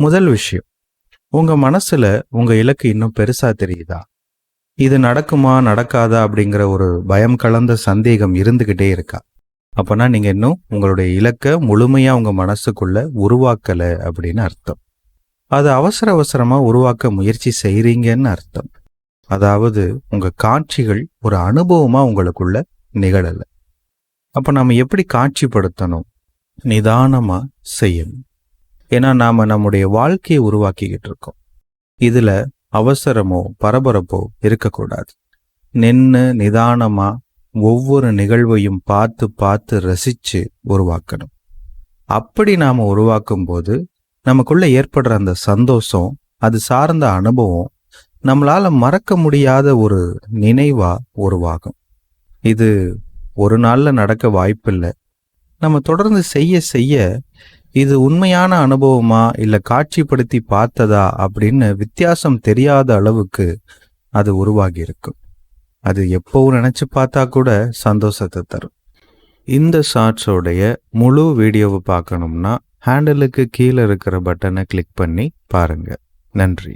முதல் விஷயம் உங்க மனசுல உங்க இலக்கு இன்னும் பெருசா தெரியுதா? இது நடக்குமா நடக்காதா அப்படிங்கிற ஒரு பயம் கலந்த சந்தேகம் இருந்துகிட்டே இருக்கா? அப்பனா நீங்க இன்னும் உங்களுடைய இலக்கை முழுமையா உங்க மனசுக்குள்ள உருவாக்கல அப்படின்னு அர்த்தம். அது அவசர அவசரமா உருவாக்க முயற்சி செய்றீங்கன்னு அர்த்தம். அதாவது உங்க காட்சிகள் ஒரு அனுபவமா உங்களுக்குள்ள நிகழல. அப்ப நாம எப்படி காட்சிப்படுத்தணும்? நிதானமா செய்யணும். ஏன்னா நாம நம்முடைய வாழ்க்கையை உருவாக்கிக்கிட்டு இருக்கோம். இதுல அவசரமோ பரபரப்போ இருக்கக்கூடாது. நின்று நிதானமா ஒவ்வொரு நிகழ்வையும் பார்த்து பார்த்து ரசிச்சு உருவாக்கணும். அப்படி நாம உருவாக்கும் போது நமக்குள்ள ஏற்படுற அந்த சந்தோஷம் அது சார்ந்த அனுபவம் நம்மளால மறக்க முடியாத ஒரு நினைவா உருவாகும். இது ஒரு நாள்ல நடக்க வாய்ப்பில்லை. நம்ம தொடர்ந்து செய்ய செய்ய இது உண்மையான அனுபவமா இல்ல காட்சிப்படுத்தி பார்த்ததா அப்படின்னு வித்தியாசம் தெரியாத அளவுக்கு அது உருவாகி இருக்கும் அது எப்பவும் நினைச்சு பார்த்தா கூட சந்தோஷத்தை தரும். இந்த ஷார்ட்ஸோடைய முழு வீடியோவை பார்க்கணும்னா ஹேண்டலுக்கு கீழே இருக்கிற பட்டனை கிளிக் பண்ணி பாருங்க. நன்றி.